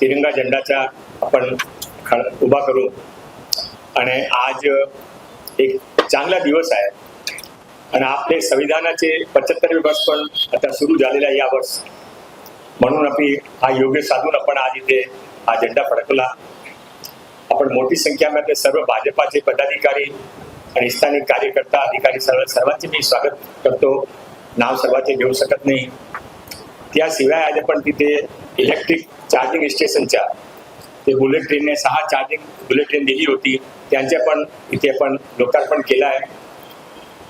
तिरंगा झेंडाचा आपण उभा करू. आणि आज एक चांगला दिवस आहे. आणि आपले संविधानाचे पंच्याहत्तरवे वर्ष पण आता सुरू झालेले आहे या वर्ष. म्हणून आपली हा योग्य साधून आपण आज इथे हा झेंडा फडकला. आपण मोठी संख्यामध्ये सर्व भाजपाचे पदाधिकारी आणि स्थानिक कार्यकर्ता अधिकारी सर्व सर्वांचे मी स्वागत करतो. नाव सर्वांचे घेऊ शकत नाही. त्याशिवाय आज आपण तिथे इलेक्ट्रिक चार्जिंग स्टेशनच्या ते बुलेट ट्रेनने सहा चार्जिंग बुलेट ट्रेन दिली होती. त्यांचे पण इथे पण लोकार्पण केलं आहे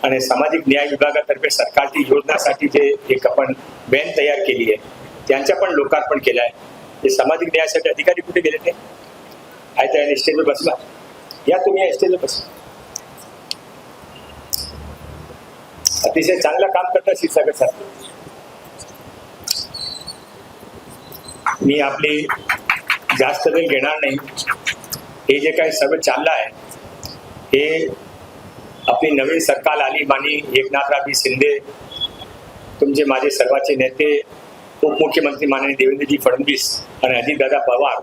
आणि सामाजिक न्याय विभागातर्फे सरकारची योजनासाठी जे एक आपण बॅन तयार केली आहे त्यांच्या पण लोकार्पण केलं आहे ते सामाजिक न्यायासाठी अधिकारी कुठे गेले ते? आहे त्या स्टेजवर बसला. या तुम्ही या स्टेजवर बसला अतिशय चांगलं काम करता शिक्षक साहेब. मी आपली जास्त वेळ घेणार नाही. हे जे काही सर्व चाललं आहे हे आपली नवीन सरकार आली मानी एकनाथरावजी शिंदे तुमचे माझे सर्वाचे नेते उपमुख्यमंत्री माननीय देवेंद्रजी फडणवीस आणि अजितदादा पवार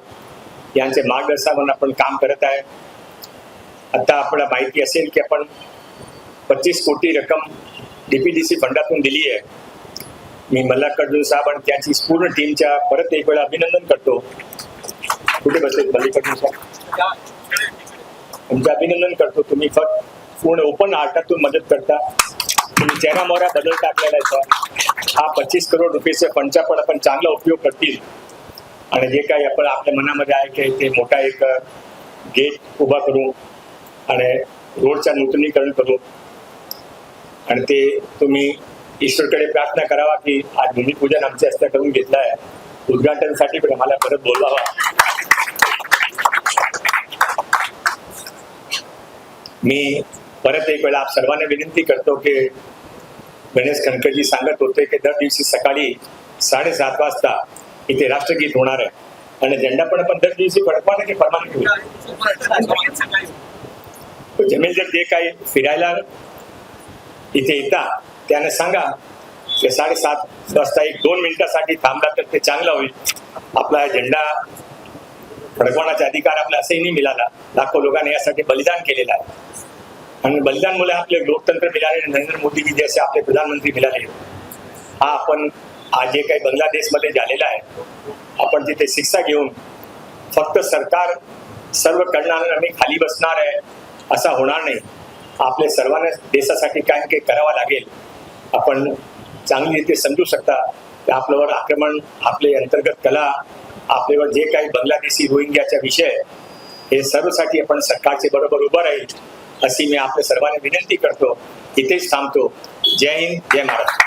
यांचे मार्गदर्शनावर आपण काम करत आहे. आता आपल्याला माहिती असेल की आपण पच्चीस कोटी रक्कम डी पी डी सी फंडातून दिली आहे. मी मल्हारकडून साहेब आणि त्याची पूर्ण टीमच्या परत एक वेळा अभिनंदन करतो. कुठे बसले मल्लिकार्जुन साहेब? तुमचं अभिनंदन करतो. तुम्ही फक्त पूर्ण ओपन आर्टातून मदत करता. तुम्ही चेहरा मोहरा बदल टाकलेला आहे हा पच्चीस करोड रुपयेच्या फंडचा पण आपण चांगला उपयोग करतील. आणि जे काही आपण आपल्या मनामध्ये आहे की ते मोठा एक गेट उभा करू आणि रोडचा नूतनीकरण करू. आणि ते तुम्ही ईश्वरकडे प्रार्थना करावा की आज भूमिपूजन आमच्या हस्ते करून घेतलं आहे. उद्घाटनसाठी पण आम्हाला परत बोलावा मी परत एक वेळा आप सर्वांना विनंती करतो की गणेश कणकरजी सांगत होते की दर दिवशी सकाळी साडेसात वाजता इथे राष्ट्रगीत होणार आहे. आणि झेंडा पण आपण दर दिवशी फडकवाने की परमाने होईल जमेल जर जे काही फिरायला इथे येतात त्याने सांगा की साडेसात वाजता एक दोन मिनिटासाठी थांबला तर ते चांगलं होईल. आपला झेंडा फडकवण्याचा अधिकार आपला असंही नाही मिळाला. लाखो लोकांनी यासाठी बलिदान केलेलं आहे. आणि बलिदानमुळे आपले लोकतंत्र मिळाले नरेंद्र मोदीजी जसे आपले प्रधानमंत्री मिळाले. हा आपण आज जे काही बांगलादेशमध्ये झालेला आहे आपण तिथे शिक्षा घेऊन फक्त सरकार सर्व करणार आणि आम्ही खाली बसणार आहे असा होणार नाही. आपले सर्वांना देशासाठी काय काही करावं लागेल. आपण चांगली रीती समजू शकता. की आपल्यावर आक्रमण आपले अंतर्गत कला आपल्यावर जे काही बांगलादेशी रोहिंग्याचा विषय हे सर्वसाठी आपण सरकारचे बरोबर उभं राहील अशी मी आपल्या सर्वांना विनंती करतो. इथेच थांबतो. जय हिंद जय महाराष्ट्र.